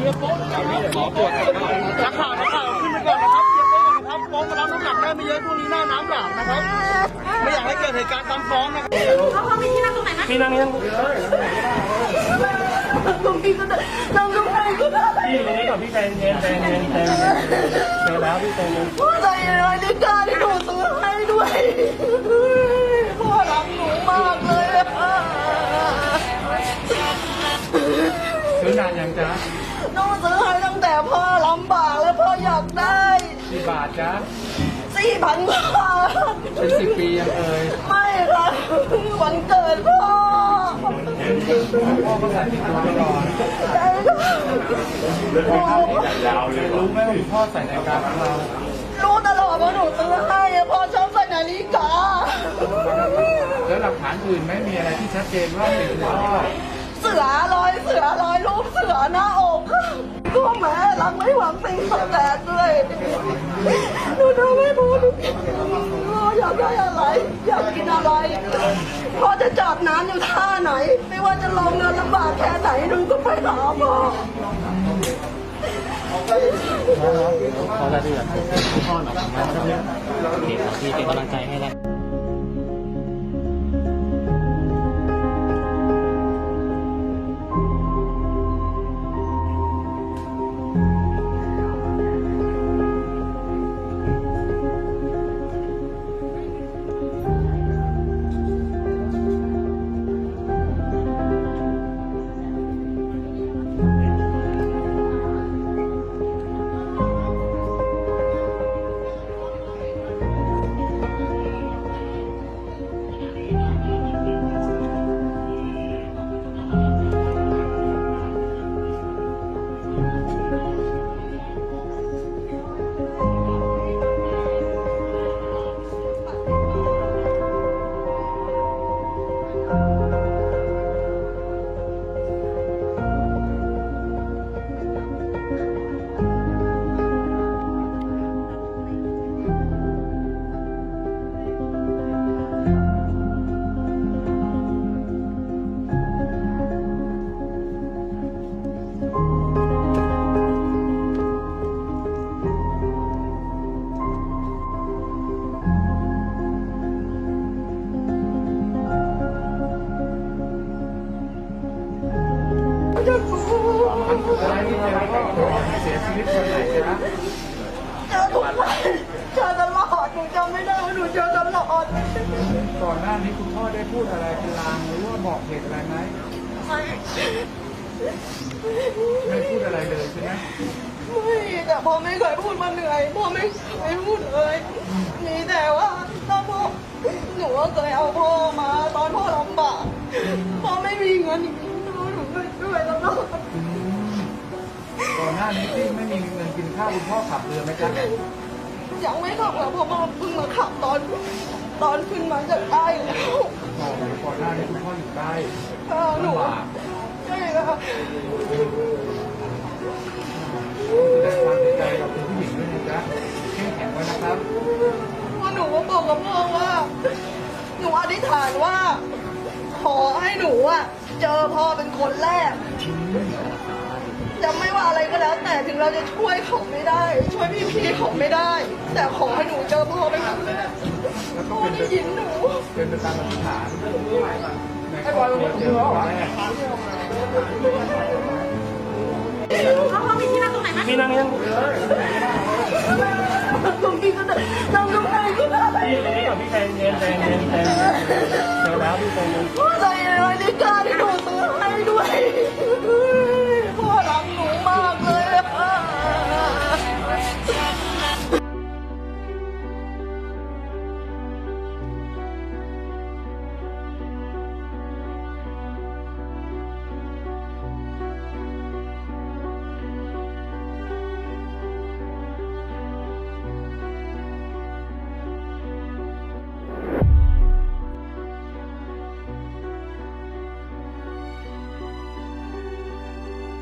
เียโป๊ะขอตรวจนักข่าวนักข่าวขึ้นไปก่อนนะครับเฮียโป๊ะนะครับโป๊ะมารับน้ำหนักได้ไม่เยอะช่วงนี้หน้าน้ำหลากนะครับ ไม่อยากให้เกิดเหตุการณ์ซ้ำซ้อนนะครับเขาเขามีที่นั่งตรงไหนไหมพี่นั่งยังตรงนี้ก็ได้นั่งตรงไหนก็ได้พี่ตรงนี้ก่อนพี่ใจเย็นใจเย็นใจเย็นเจอแล้วพี่ใจเย็นพ่อใจร้ายในการที่หนูซื้อให้ด้วยพ่อรักหนูมากเลยอะซื้อนานยังจ๊ะ หนูซื้อให้ตั้งแต่พ่อลำบากแล้วพ่ออยากได้กี่บาทจ๊ะสี่พันบาทเป็นสิบปียังเอ่ยไม่ค่ะวันเกิดพ่อพ่อก็ใส่ติดตัวตลอดใช่ค่ะพ่อรู้ไหมว่าพ่อใส่นาฬิกาของเรารู้ตลอดว่าหนูซื้อให้อะพ่อชอบใส่นาฬิกาแล้วหลักฐานอื่นไม่มีอะไรที่ชัดเจนว่าเป็นพ่อเสื อรอยเสือรอยรูปเสือหน้าอกก็แม่รักไม่หวังสิ่งตอบแทนด้วยหนูทำให้พ่อทุกอย่างพ่ออยากได้อะไร อยากกินอะไรพ่อจะจอดน้ำอยู่ท่าไหน ไม่ว่าจะลงเงินลำบากแค่ไหนหนูก็ไปหาพ่อเขาจะเดือดพ่อหนอกมาที่เป็นกำลังใจให้แล้ว สียชีวิตวันไหนจ๊ะเจอทุกวันเจอตลอดหนูจำไม่ได้ว่าหนูเจอตลอดก่อนหน้านี้คุณพ่อได้พูดอะไรเป็นลางหรือว่าบอกเหตุอะไรไหมไม่ไม่พูดอะไรเลยใช่ไหมไม่แต่พ่อไม่เคยพูดมาเหนื่อยพ่อไม่เคยพูดเลยมีแต่ว่าตอนพ่อหนูก็เคยเอาพ่อมาตอนพ่อลำบากพ่อไม่มีเงินจริงๆพ่อหนูก็ช่วยตลอดก่อน หน้านี้ที่ไม่มีเงินกินข้าวคุณพ่อขับเรือไหมจ๊ะยังไม่ขับแล้วพ่อมาเพิ่งมาขับตอนตอนขึ้นมาจากใต้แล้วโอ้โหก่อนหน้านี้คุณพ่ออยู่ใต้หนูใช่ค่ะแสดงความเสียใจกับคุณผู้หญิงด้วยนะจ๊ะเข้มแข็งไว้นะครับพ่อหนูก็บอกกับพ่อว่า หนูอธิษฐานว่า ขอให้หนูอะ เจอพ่อเป็นคนแรก จะไม่ว่าอะไรก็แล้ว แต่ถึงเราจะช่วยเขาไม่ได้ ช่วยพี่ๆเขาไม่ได้ แต่ขอให้หนูเจอพ่อเป็นคนแรกแล้วก็พ่อเป็นได้ยินหนูเป็นไปตามอธิษฐานในครอบครัวเจอพ่อแรกเขาเขามีที่นั่งตรงไหนไหมพี่นั่งยังตรงนี้ก็ได้นั่งตรงไหนก็ได้พี่ตรงนี้ก่อนพี่ใจเย็นใจเย็นใจเย็นเจอแล้วพี่ใจเย็นพ่อ